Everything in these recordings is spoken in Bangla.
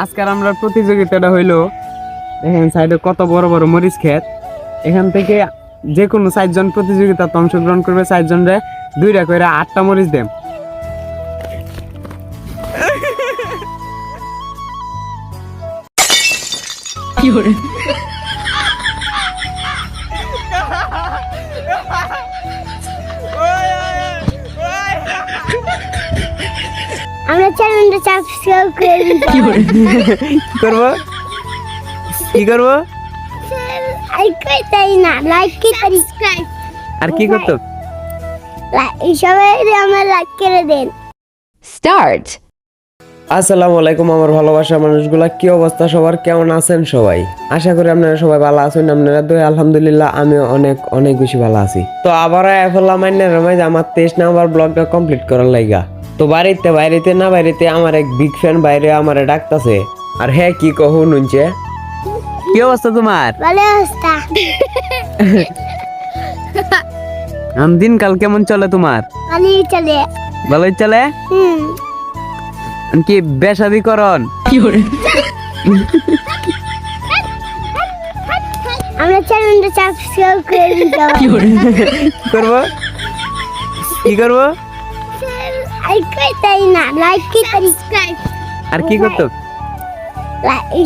আজকের আমরা প্রতিযোগিতাটা হইল এখান সাইডে কত বড় বড় মরিচ ক্ষেত। এখান থেকে যে কোনো চারজন প্রতিযোগিতাতে অংশগ্রহণ করবে, চারজনরে দুইটা করে আটটা মরিচ দেম আমরা চ্যানেলটা সাবস্ক্রাইব করে দিন কি করব? কি করব? লাইক করতেই না? লাইক কি সাবস্ক্রাইব আর কি করতো? সবাই আমার লাইক করে দেন। Start. আসসালামু আলাইকুম আমার ভালোবাসা মানুষগুলা কি অবস্থা সবার? কেমন আছেন সবাই? আশা করি আপনারা সবাই ভালো আছেন আপনারা তো আলহামদুলিল্লাহ আমি অনেক অনেক বেশি ভালো আছি। তো আবার এফলা মাইনের রমাই আমার তেইশ নাম্বার ব্লগটা কমপ্লিট করার লাইগা। তো বাড়িতে বাইরেতে না বাইরেতে আমার এক বিগ ফ্যান বাইরে আমার ডাকতাছে। আর হ্যাঁ কি কহু নুনছে? কি অবস্থা তোমার? ভালো অবস্থা। আম দিনকাল কেমন চলে তোমার? ভালোই চলে। ভালোই চলে? কি বেসাদি করন আমরা চ্যানেলটা সাবস্ক্রাইব করে দিন কি করব? কি করব? লাইক করতেই না লাইক কি সাবস্ক্রাইব আর কি করতো?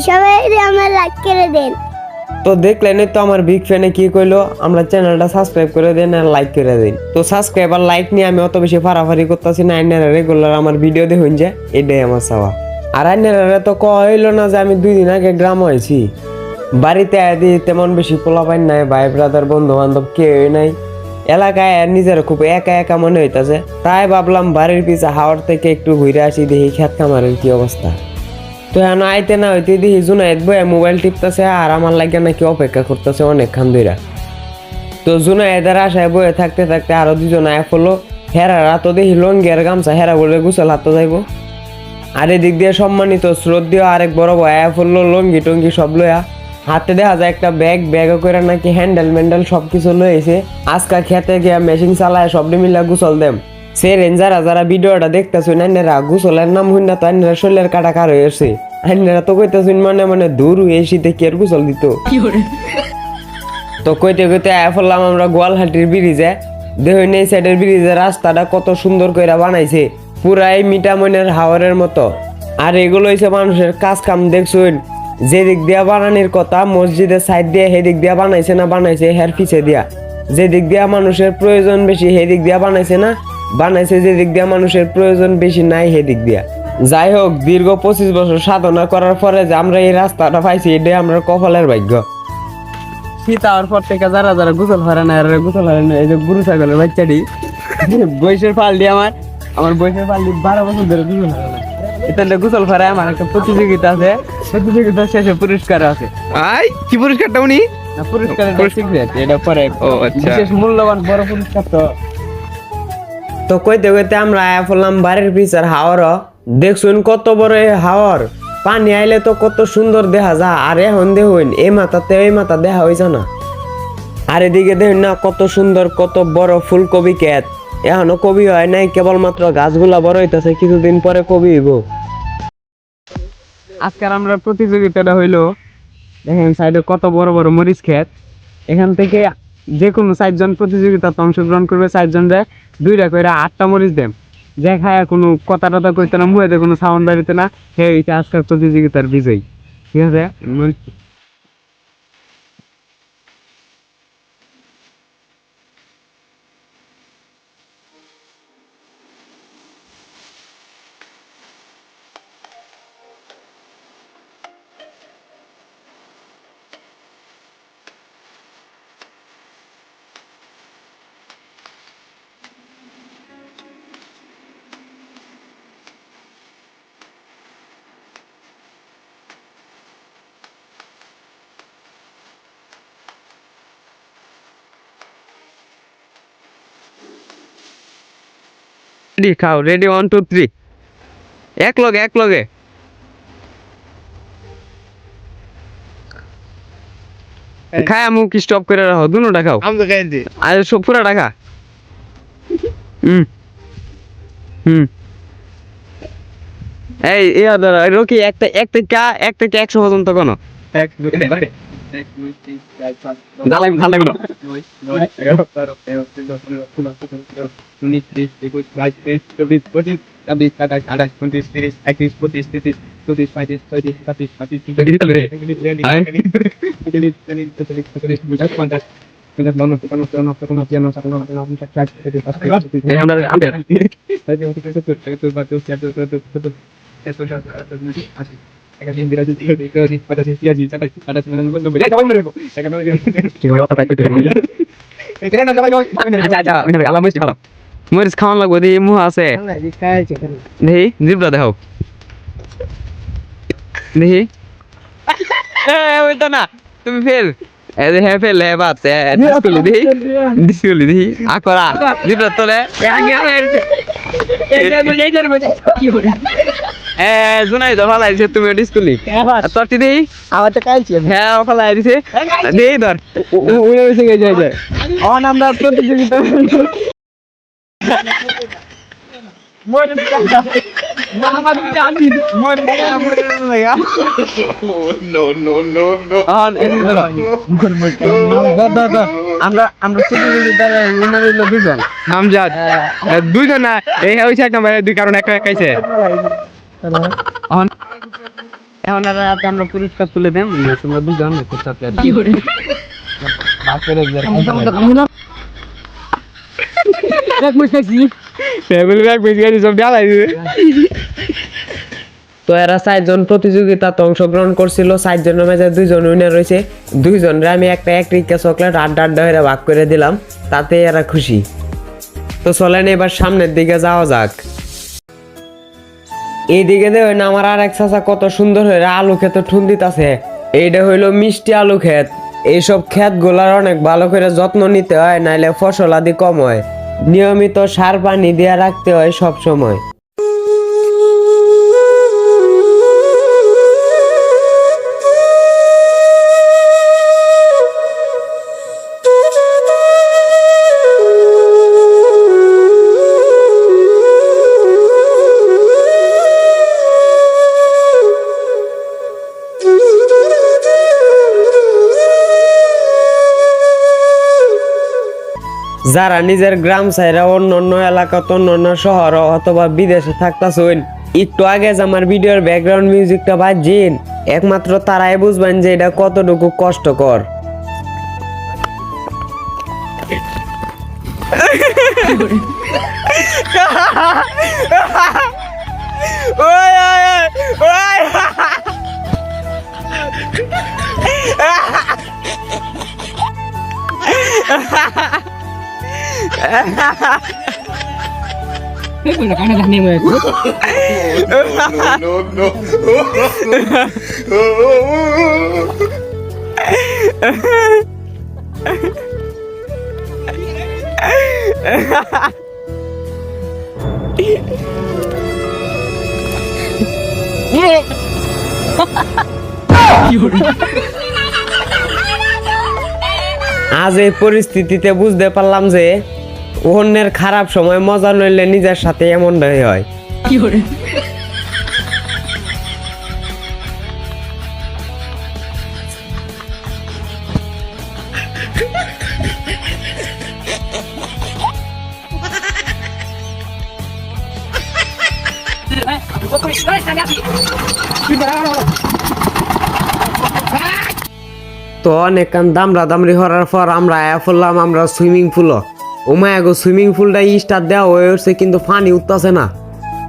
সবাই আমার লাইক করে দেন। তো দেখলেন তো আমার বিগ ফ্যানে কি কইলো? আমরা চ্যানেলটা সাবস্ক্রাইব করে দেন আর লাইক করে দিন। তো সাবস্ক্রাইব আর লাইক নিয়ে আমি অত বেশি ফারাফারি করতেছি না আইনারা রেগুলার আমার ভিডিও দেখুন যে এটাই আমার চাওয়া। আর আইনারা তো কইলো না যে আমি দুই দিন আগে গ্রাম হয়েছি বাড়িতে আদি তেমন বেশি পোলাপাইন নাই ভাই ব্রাদার বন্ধু বান্ধব কেউই নাই। এলাকায় নিজের খুব একা একা মনে হইতাছে। তাই ভাবলাম বাড়ির পিছে হাওয়ার থেকে একটু ঘুরে আসি, দেখি খেত খামারের কি অবস্থা। তো এখন আইতে না হইতে দেখি জুনাইদ বই মোবাইল টিপতেছে আর আমার লাগে নাকি অপেক্ষা করতেছে অনেকক্ষণ ধইরা। তো জুনাইদের আশায় বয়ে থাকতে থাকতে আরও দুজন আয় পড়ল হেরারা তো দেখি লঙ্গি আর গামছা হেরা বলে গুছল হাতে যাইবো। আর এদিক দিয়ে সম্মানিত শ্রদ্ধেয় আরেক বড় আয় পড়ল লঙ্গি টঙ্গি সব লয়া হাতে দেখা যায় একটা ব্যাগ ব্যাগ করে নাকি হ্যান্ডেল ম্যান্ডেল সব কিছু লয়েছে আজকা খেতে গিয়া মেশিন চালায় সব মিলা গুছল দেম। সে রেঞ্জারা যারা ভিডিওটা দেখতেছেন আইনারা গুছলের নাম হইন না তো আইনারা শরীরের কাটা কার হয়েছে আইনারা তো কইতেছেন মানে মানে দূর এই শীতে কি আর গুছল দিত। তো কইতে কইতে আয়া ফেললাম আমরা গোয়ালহাটির ব্রিজে। দেখুন এই সাইডের ব্রিজে রাস্তাটা কত সুন্দর করে বানাইছে পুরাই মিটামনের হাওয়ারের মতো। আর এগুলো হইছে মানুষের কাজ কাম দেখছুন যে দিক দিয়া বানানির কথা মসজিদের সাইড দিয়ে, সেদিক দিয়া বানাইছে না বানাইছে, হের পিছে দিয়া। যে দিক দিয়া মানুষের প্রয়োজন বেশি, সেদিক দিয়া বানাইছে না, বানাইছে যে দিক দিয়া মানুষের প্রয়োজন বেশি নাই, সেদিক দিয়া। যাই হোক, দীর্ঘ পঁচিশ বছর সাধনা করার পরে যে আমরা এই রাস্তাটা পাইছি, এটাই আমরা কপালের ভাগ্য। শীত হওয়ার পর থেকে যারা যারা গোসল হারে না আর গোসল হারে না, এই যে গরু ছাগলের বাচ্চাটি পাল্টি আমার আমার বয়সের পাল্টি বারো বছর ধরে গোসল হারে না। গোসল ফারে আমার একটা প্রতিযোগিতা আছে। প্রতিযোগিতা শেষে পুরস্কার আছে। আই কি পুরস্কারটা উনি? পুরস্কার। এটা পরে ও, আচ্ছা। বিশেষ মূল্যবান বড় পুরস্কার তো। তো কইতে কইতে আমরা আয়া পড়লাম বাড়ির পিছার হাওয়ার। দেখছুন কত বড় এই হাওয়ার। পানি আইলে তো কত সুন্দর দেখা যা আর এখন দেখুন এই মাথাতে এই মাথা দেখা হইছে না। আর এদিকে দেখুন না কত সুন্দর কত বড় ফুলকপি ক্ষেত। এখনও কবি হয় নাই, কেবলমাত্র গাছগুলা বড় হইতাছে, কিছুদিন পরে কবি হইব। আজকের আমরা প্রতিযোগিতাটা হইল, দেখেন সাইডে কত বড় বড় মরিচ ক্ষেত। এখান থেকে যে কোনো চারজন প্রতিযোগিতাতে অংশগ্রহণ করবে চারজন চারজনরে দুইটা করে আটটা মরিচ দেম। যে খায় কোনো কথা টথা কইতে না মুহেতে কোনো সাউন্ড বাড়িতে না সে হইছে আজকের প্রতিযোগিতার বিজয়ী। ঠিক আছে? রেডি খাও রেডি ওয়ান টু থ্রি এক লগে এক লগে খায়া মুখ স্টপ করে রাখো দুনোটা খাও আমি তো খাইছি আর সব পুরা টাকা হুম। হুম। এই ইয়া ধরো রকি একটা এক থেকে এক থেকে একশো পর্যন্ত কোনো। এক দুই জ্বালাই জ্বালাই গুলো উনিশ বিশ একুশ বাইশ তেইশ চব্বিশ পঁচিশ ছাব্বিশ সাতাশ আঠাশ উনত্রিশ তিরিশ একত্রিশ পঁচিশ তেত্রিশ চৌত্রিশ পঁয়ত্রিশ ছয়ত্রিশ সাতত্রিশ আটত্রিশ উনত্রিশ পঞ্চাশ পঞ্চাশ বাউন্ন তিপ্পান্ন চুয়ান্ন পঞ্চান্ন ছিয়ান্ন সাতান্ন আটান্ন উনষাট ষাট সত্তর আশি এই আমরা মনে আচ্ছা আচ্ছা মরিচ খাওয়ান লাগবো দেখি মুহ আছে দেখি জিবটা দেখাও দেখি এ ওই তো না তুমি ফেল যে হ্যাঁ ফেল হ্যাঁ বাত ডিসকুলি দেখি ডিসকুলি দেখি আকরা জিবটা তোলে এ জুনাই তো ফালাই দিছে তুমি আমার তো কালছি হ্যাঁ ফালাই দিছে দেখি ধর। উড়ে বসে গেছে অন আমরা প্রতিযোগিতা। আমরা আমরা প্রতিযোগিতার winner হইল দুজন। নামজাদ। দুইজন না এই হইছে এক নম্বর দুই কারণ একা একাইছে এখন আর আমরা পুরস্কার তুলে দেন তোমরা দুজন তো এরা চারজন প্রতিযোগিতাতে অংশগ্রহণ করছিল চারজনের মাঝে দুইজন উইনার রয়েছে। দুইজনরে আমি একটা এক টিকা চকলেট আড্ডা আড্ডা হয়ে ভাগ করে দিলাম তাতে এরা খুশি। তো চলেন এবার সামনের দিকে যাওয়া যাক। এইদিকে দেখেন আমার আর এক চাচা কত সুন্দর হয়ে আলু ক্ষেত ঠুন দিতাছে। এইটা হইল মিষ্টি আলু ক্ষেত। এইসব ক্ষেতগুলার অনেক ভালো করে যত্ন নিতে হয়, নাইলে ফসল আদি কম হয়। নিয়মিত সার পানি দিয়ে রাখতে হয় সব সময় যারা নিজের গ্রাম সাইরা অন্য অন্য এলাকাতে, অন্য অন্য শহর অথবা বিদেশে থাকতাছেন, একটু আগে যে আমার ভিডিওর ব্যাকগ্রাউন্ড মিউজিকটা বাজিন একমাত্র তারাই বুঝবেন যে এটা কতটুকু কষ্টকর। আজ এই পরিস্থিতিতে বুঝতে পারলাম যে অন্যের খারাপ সময় মজা নইলে নিজের সাথে এমনটাই হয়। তো অনেক দামরা দামরি হওয়ার পর আমরা আয়া পড়লাম আমরা সুইমিং পুল ওমায় গো, সুইমিং পুলটা স্টার দেওয়া হয়ে উঠছে, কিন্তু পানি উঠতেছে না।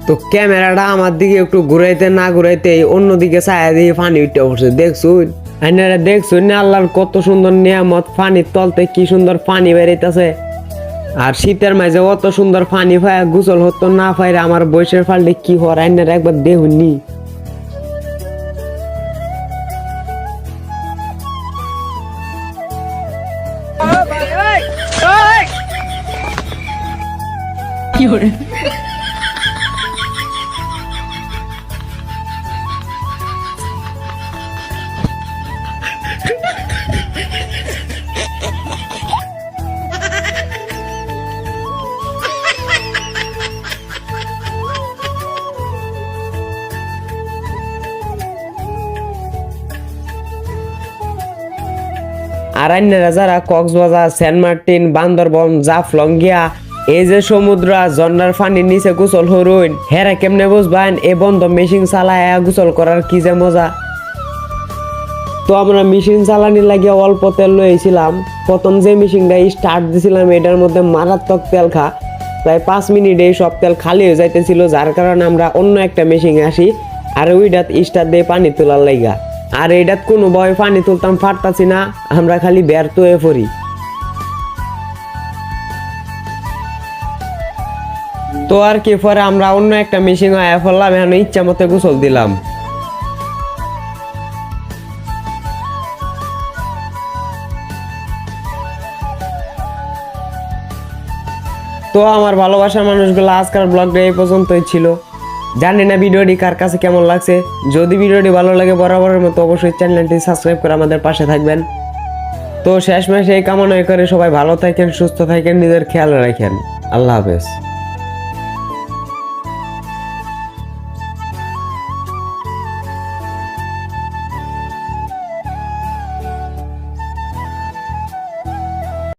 তো ক্যামেরাটা আমার দিকে একটু ঘুরাইতে না ঘুরাইতে অন্যদিকে ছায়া দিয়ে পানি উঠতে পড়ছে। দেখছুন আপনারা দেখছুন না আল্লাহর কত সুন্দর নিয়ামত, পানির তলতে কি সুন্দর পানি বেরিতেছে? আর শীতের মাঝে অত সুন্দর পানি পায় গোসল হতো না পাইরে আমার বয়সের ফালতে কি হওয়ার, আইনারা একবার দেখুননি 有人。আর যারা কক্সবাজার সেন্ট মার্টিন বান্দরবন জাফলং গিয়া এই যে সমুদ্র আর ঝর্ণার নিচে গোসল হরুন হেরা কেমনে বুঝবেন? এ বন্ধ মেশিন চালায় গোসল করার কি যে মজা? তো আমরা মেশিন চালানি লাগিয়ে অল্প তেল লইছিলাম। প্রথম যে মেশিনটা স্টার্ট দিছিলাম, এটার মধ্যে মারাত্মক তেল খা। প্রায় পাঁচ মিনিটে সব তেল খালি হয়ে যাইতেছিল, যার কারণে আমরা অন্য একটা মেশিন আসি আর ওইটাত স্টার দিয়ে পানি তোলার লাইগা আর এটাত কোনো ভয় পানি তুলতাম, ফাটতাছি না। আমরা খালি ব্যর্থ হয়ে পড়ি। তো আর কি, পরে আমরা অন্য একটা মেশিন আয়া ফেললাম এখন ইচ্ছা মতো গোসল দিলাম। তো আমার ভালোবাসার মানুষগুলো আজকাল ব্লগটা এই পর্যন্তই ছিল। জানি না ভিডিওটি কার কাছে কেমন লাগছে। যদি ভিডিওটি ভালো লাগে বরাবরের মতো অবশ্যই চ্যানেলটি সাবস্ক্রাইব করে আমাদের পাশে থাকবেন। তো শেষমেশ এই কামনা করে সবাই ভালো থাকেন, সুস্থ থাকেন, নিজের খেয়াল রাখেন। আল্লাহ হাফেজ।